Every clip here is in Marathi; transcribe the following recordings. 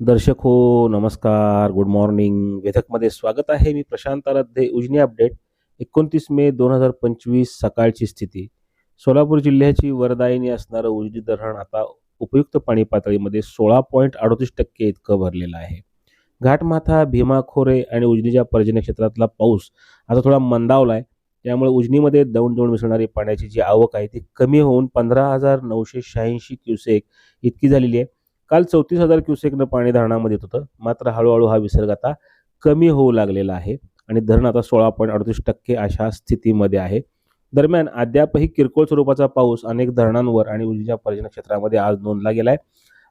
दर्शक हो नमस्कार गुड मॉर्निंग वेधकमध्ये स्वागत आहे मी प्रशांत आराध्ये उजनी अपडेट. एकोणतीस मे दोन हजार पंचवीस सकाळची स्थिती. सोलापूर जिल्ह्याची वरदायिनी असणारं उजनी धरण आता उपयुक्त पाणी पातळीमध्ये सोळा पॉईंट अडतीस टक्के इतकं भरलेलं आहे. घाटमाथा भीमा खोरे आणि उजनीच्या पर्जन्य क्षेत्रातला पाऊस आता थोडा मंदावला आहे त्यामुळे उजनीमध्ये दौंड दौंड मिसळणारी पाण्याची जी आवक आहे ती कमी होऊन पंधरा हजार नऊशे शहाऐंशी क्युसेक इतकी झालेली आहे. काल चौतीस हजार क्युसेकनं पाणी धरणामध्ये येत होतं. मात्र हळूहळू हा विसर्ग आता कमी होऊ लागलेला आहे आणि धरण आता सोळा पॉईंट अडतीस टक्के अशा स्थितीमध्ये आहे. दरम्यान अद्यापही किरकोळ स्वरूपाचा पाऊस अनेक धरणांवर आणि उजनीच्या पर्जन्य क्षेत्रामध्ये आज नोंदला गेला आहे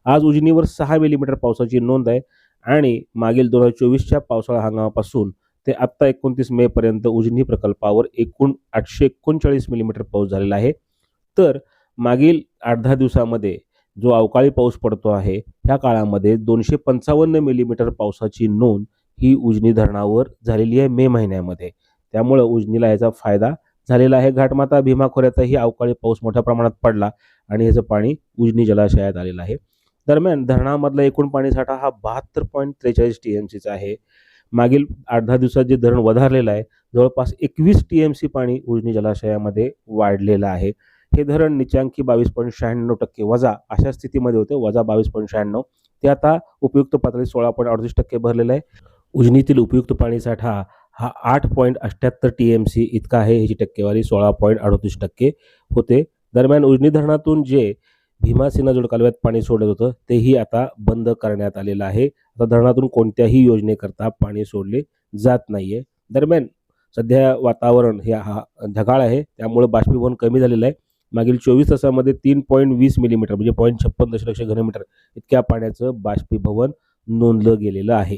आज उजनीवर सहा मिलीमीटर पावसाची नोंद आहे आणि मागील दोन हजार चोवीसच्या पावसाळा हंगामापासून ते आत्ता एकोणतीस मे पर्यंत उजनी प्रकल्पावर एकूण आठशे एकोणचाळीस मिलीमीटर पाऊस झालेला आहे. तर मागील आठ दहा दिवसामध्ये जो अवकाळी पाऊस पडतो आहे ह्या काळामध्ये दोनशे पंचावन्न मिलीमीटर पावसाची नोंद ही उजनी धरणावर झालेली आहे मे महिन्यामध्ये. त्यामुळं उजनीला याचा फायदा झालेला आहे. घाटमाता भीमा खोऱ्यातही अवकाळी पाऊस मोठ्या प्रमाणात पडला आणि ह्याचं पाणी उजनी जलाशयात आलेलं आहे. दरम्यान धरणामधला एकूण पाणीसाठा हा बहात्तर पॉईंट त्रेचाळीस टी एम सीचा आहे. मागील आठ दहा दिवसात जे धरण वधारलेलं आहे जवळपास एकवीस टी एम सी पाणी उजनी जलाशयामध्ये वाढलेलं आहे. हे धरण निचांकी बावीस पॉईंट शहाण्णव टक्के वजा अशा स्थितीमध्ये होते. वजा बावीस पॉईंट शहाण्णव. ते आता उपयुक्त पातळी सोळा पॉईंट अडतीस टक्के भरलेलं आहे. उजनीतील उपयुक्त पाणीसाठा हा आठ पॉईंट अठ्ठ्याहत्तर टी एम सी इतका आहे ह्याची टक्केवारी सोळा पॉईंट अडतीस टक्के होते. दरम्यान उजनी धरणातून जे भीमासेना जोड कालव्यात पाणी सोडत होतं तेही आता बंद करण्यात आलेलं आहे. आता धरणातून कोणत्याही योजनेकरता पाणी सोडले जात नाहीये. दरम्यान सध्या वातावरण हे हा ढगाळ आहे त्यामुळे बाष्पीभवन कमी झालेलं आहे. मागील चोवीस तासामध्ये तीन पॉईंट वीस मिलीमीटर म्हणजे पॉईंट छप्पन दशलक्ष घनमीटर इतक्या पाण्याचं बाष्पीभवन नोंदलं गेलेलं आहे.